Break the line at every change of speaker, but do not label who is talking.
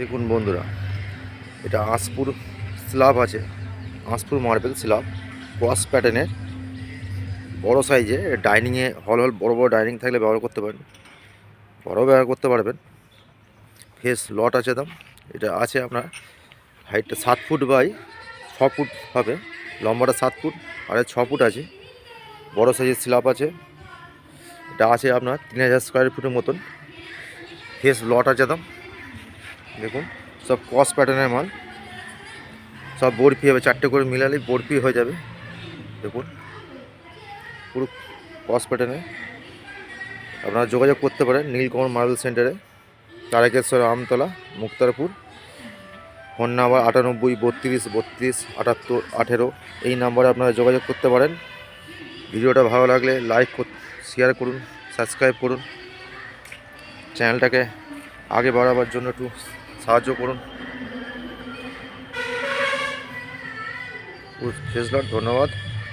দেখুন বন্ধুরা, এটা আঁশপুর স্ল্যাব আছে, আঁশপুর মার্বেল স্ল্যাব, ক্রস প্যাটার্নের, বড় সাইজে, ডাইনিংয়ে, হল হল বড় বড় ডাইনিং থাকলে ব্যবহার করতে পারেন, বড়ও ব্যবহার করতে পারবেন ফেস লট আছে দাম, এটা আছে আপনার হাইটটা সাত ফুট বাই ছ ফুট হবে, লম্বাটা সাত ফুট, আর ছ ফুট আছে, বড় সাইজের স্ল্যাব আছে, এটা আছে আপনার তিন হাজার স্কোয়ার ফুটের মতন ফেস লট আছে দাম। দেখুন, সব ক্রস প্যাটার্নের মাল। সব বরফি হবে, চারটে করে মিলালেই বরফি হয়ে যাবে। দেখুন, পুরো ক্রস প্যাটার্নে আপনারা যোগাযোগ করতে পারেন নীলকমল মার্বেল সেন্টারে তারকেশ্বর আমতলা, মুক্তারপুর। ফোন নাম্বার আটানব্বই, বত্রিশ বত্রিশ, আটাত্তর, আঠেরো। এই নাম্বারে আপনারা যোগাযোগ করতে পারেন। ভিডিওটা ভালো লাগলে লাইক শেয়ার করুন সাবস্ক্রাইব করুন। চ্যানেলটাকে আগে বাড়াবার জন্য একটু সাহায্য করুন। ফেসলট ধন্যবাদ।